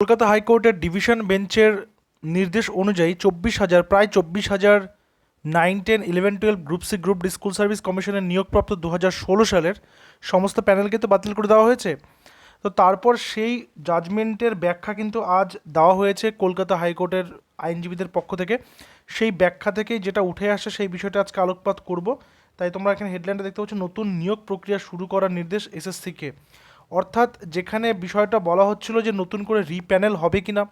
কলকাতা হাইকোর্টের ডিভিশন বেঞ্চের নির্দেশ অনুযায়ী চব্বিশ হাজার, প্রায় চব্বিশ হাজার nine ten eleven twelve group C group D school service কমিশনের নিয়োগপ্রাপ্ত দু হাজার ষোলো সালের সমস্ত প্যানেলকে তো বাতিল করে দেওয়া হয়েছে। তো তারপর সেই জাজমেন্টের ব্যাখ্যা কিন্তু আজ দেওয়া হয়েছে কলকাতা হাইকোর্টের আইনজীবীদের পক্ষ থেকে। সেই ব্যাখ্যা থেকে যেটা উঠে আসে সেই বিষয়টা আজকে আলোকপাত করব। তাই তোমরা এখানে হেডলাইনটা দেখতে পাচ্ছ, নতুন নিয়োগ প্রক্রিয়া শুরু করার নির্দেশ এসএসসিকে অর্থাৎ যেখানে বিষয়টা বলা হচ্ছিল যে নতুন করে রিপ্যানেল হবে কি না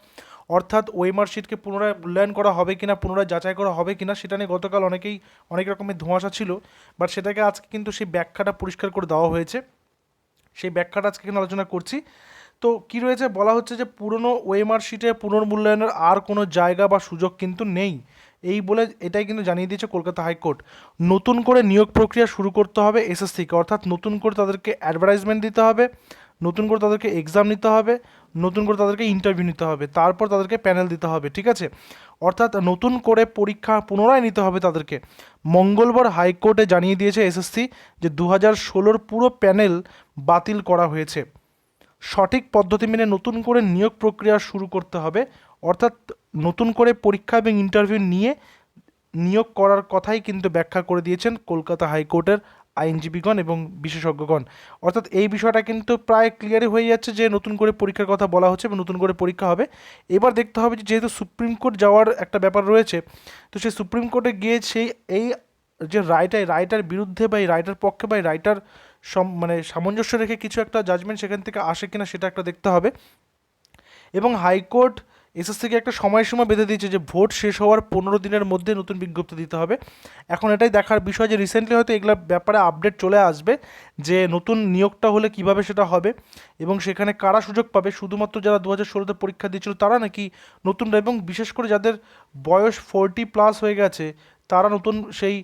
অর্থাৎ ওয়েমার শিটকে পুনরায় মূল্যায়ন করা হবে কিনা, পুনরায় যাচাই করা হবে কিনা, সেটা নিয়ে গতকাল অনেকেই অনেক রকমের ধোঁয়াশা ছিল বাট সেটাকে আজকে কিন্তু সেই ব্যাখ্যাটা পরিষ্কার করে দেওয়া হয়েছে। সেই ব্যাখ্যাটা আজকে এখানে আলোচনা করছি। তো কি রয়েছে? বলা হচ্ছে যে পুরনো ওয়েমার শিটে পুনর্মূল্যায়নের আর কোনো জায়গা বা সুযোগ কিন্তু নেই। এই বলে এটাই কিন্তু জানিয়ে দিয়েছে কলকাতা হাইকোর্ট। নতুন করে নিয়োগ প্রক্রিয়া শুরু করতে হবে এসএসসিকে। অর্থাৎ নতুন করে তাদেরকে অ্যাডভার্টাইজমেন্ট দিতে হবে, নতুন করে তাদেরকে এক্সাম নিতে হবে, নতুন করে তাদেরকে ইন্টারভিউ নিতে হবে, তারপর তাদেরকে প্যানেল দিতে হবে, ঠিক আছে? অর্থাৎ নতুন করে পরীক্ষা পুনরায় নিতে হবে তাদেরকে। মঙ্গলবার হাইকোর্টে জানিয়ে দিয়েছে এসএসসি যে দু হাজার ষোলোর পুরো প্যানেল বাতিল করা হয়েছে। সঠিক পদ্ধতি মেনে নতুন করে নিয়োগ প্রক্রিয়া শুরু করতে হবে। অর্থাৎ নতুন করে পরীক্ষা এবং ইন্টারভিউ নিয়ে নিয়োগ করার কথাই কিন্তু ব্যাখ্যা করে দিয়েছেন কলকাতা হাইকোর্টের আইনজীবীগণ এবং বিশেষজ্ঞগণ। অর্থাৎ এই বিষয়টা কিন্তু প্রায় ক্লিয়ারই হয়ে যাচ্ছে যে নতুন করে পরীক্ষার কথা বলা হচ্ছে এবং নতুন করে পরীক্ষা হবে। এবার দেখতে হবে যে যেহেতু সুপ্রিম কোর্ট যাওয়ার একটা ব্যাপার রয়েছে, তো সেই সুপ্রিম কোর্টে গিয়ে সেই, এই যে রায়টা, এই রায়টার বিরুদ্ধে বা এই রায়টার পক্ষে বা এই রায়টার সম মানে সামঞ্জস্য রেখে কিছু একটা জাজমেন্ট সেখান থেকে আসে কিনা সেটা একটা দেখতে হবে। এবং হাইকোর্ট এসএসসিকে একটা সময়সীমা বেঁধে দিয়েছে যে ভোট শেষ হওয়ার পনেরো দিনের মধ্যে নতুন বিজ্ঞপ্তি দিতে হবে। এখন এটাই দেখার বিষয় যে রিসেন্টলি হয়তো এগুলো ব্যাপারে আপডেট চলে আসবে যে নতুন নিয়োগটা হলে কীভাবে সেটা হবে এবং সেখানে কারা সুযোগ পাবে? শুধুমাত্র যারা দু হাজার ষোলোতে পরীক্ষা দিয়েছিল তারা নাকি নতুনরা? এবং বিশেষ করে যাদের বয়স ফোরটি প্লাস হয়ে গেছে, তারা নতুন সেই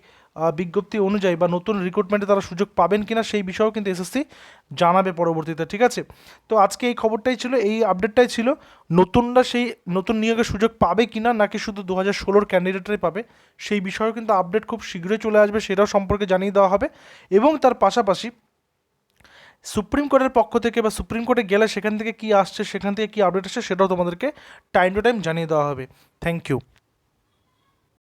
বিজ্ঞপ্তি অনুযায়ী বা নতুন রিক্রুটমেন্টে তারা সুযোগ পাবেন কিনা সেই বিষয়েও কিন্তু এসএসসি জানাবে পরবর্তীতে, ঠিক আছে? তো আজকে এই খবরটাই ছিল, এই আপডেটটাই ছিল, নতুনরা সেই নতুন নিয়োগের সুযোগ পাবে কিনা নাকি শুধু দু হাজার ষোলোর ক্যান্ডিডেটরাই পাবে, সেই বিষয়েও কিন্তু আপডেট খুব শীঘ্রই চলে আসবে, সেটাও সম্পর্কে জানিয়ে দেওয়া হবে। এবং তার পাশাপাশি সুপ্রিম কোর্টের পক্ষ থেকে বা সুপ্রিম কোর্টে গেলে সেখান থেকে কি আসছে, সেখান থেকে কি আপডেট আসছে, সেটাও তোমাদেরকে টাইম টু টাইম জানিয়ে দেওয়া হবে। Thank you